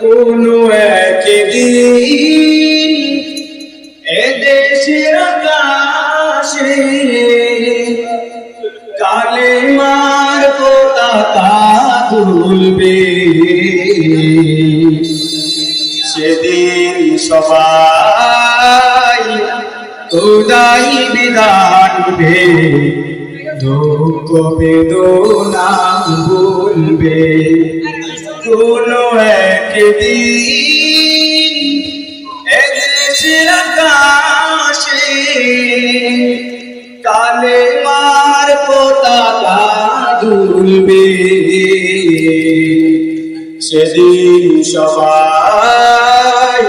কোনো একদিন এদেশের আকাশে কালে মার পতাকা তুলবে সেদিন সবাই খোদাই বিধান ভে দুঃখ বেদনা বলবে। কোনো একদিন এদেশের আকাশে কালে মার পতাকা দুলবে। সেদিন সবাই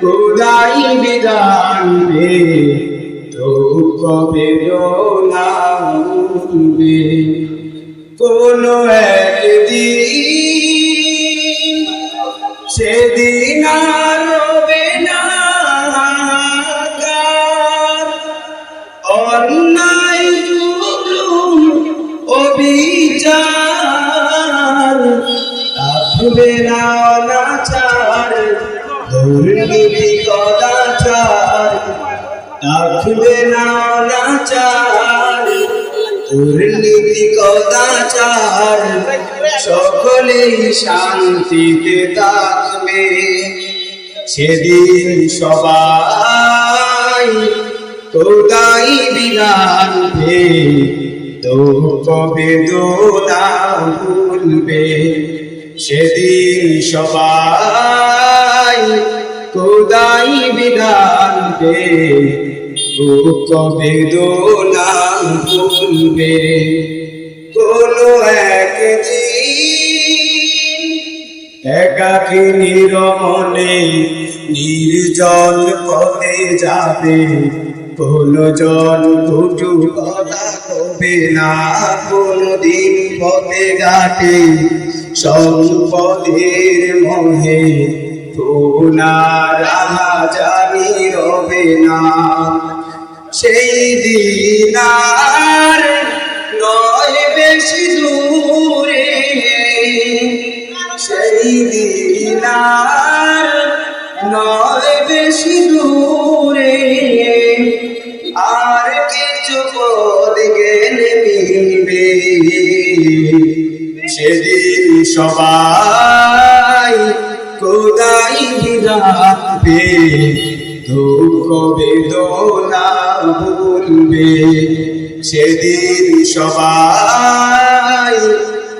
খোদাই বিধান বে দুঃখ বেদনা কোনো একদিন অনাচার দুর্নীতি কদাচার সকলেই শান্তিতে থাকবে। সেদিন সবাই তোদাই ভে দুঃখ বেদনা ভুলবে। সেদিন সবাই তোদাই বিধান ভে দুঃখ বেদনা ভুলবে কোনো একদিন একাকি নিরমনে নির্জন পথে যাবে। কোনো জন কুটু কথা কবে না। কোনো দিন পথে ঘাটে সম্পদের মোহে পুনারা জানি রবে না। সেই দিন নয় বেশি দূরে। সেই দিন নয় বেশি দূরে। আর কিছু পদ গেলে মিলবে। সেদিন সবাই কোদাই রাখবে। দুঃখ বেদনা ভুলবে। সেদিন সবাই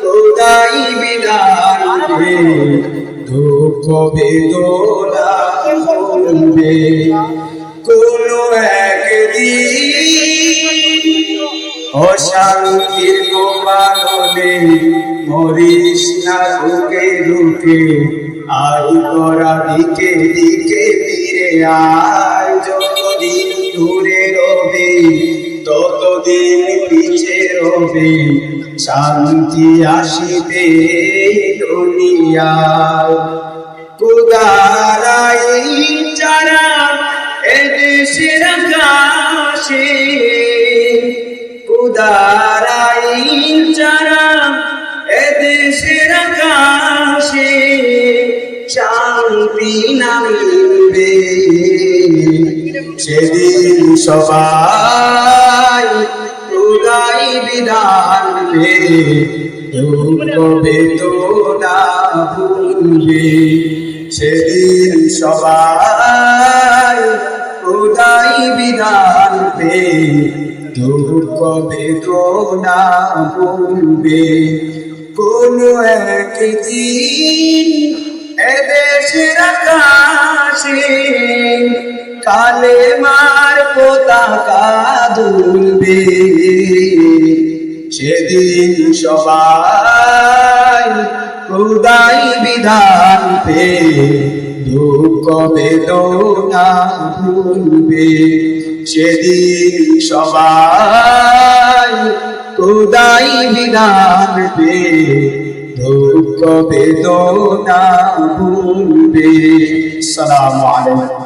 কোদাই বিধানবে দুঃখ বেদনা ভুলবে। কোনো একদিন অশান্তির গোপালনে মরিস না রুকে রুকে আই করা দিকে দিকে ফিরে আয়। যতদিন দূরে রবে, ততদিন পিছে রবে, শান্তি আসিবে দুনিয়ায়। কুদারাই যারা এদেশের আকাশে, কুদারাই যারা শান্তি নামিবে। সেদিন সবাই উদয় বিধান পে দুঃখ বেদনা ভুলবে। সেদিন সবাই উদয় বিধান দুঃখ বেদনা ভুলবে। কোনো একদিন এদেশের আকাশে কালে মার পতাকা দুলবে সেদিন সবাই খুদাই বিধান পে, দুঃখ বেদনা ভুলবে। সেদিন সবাই খুদাই বিধান পে বেদনা ভুলবে। সালাম আলাইকুম।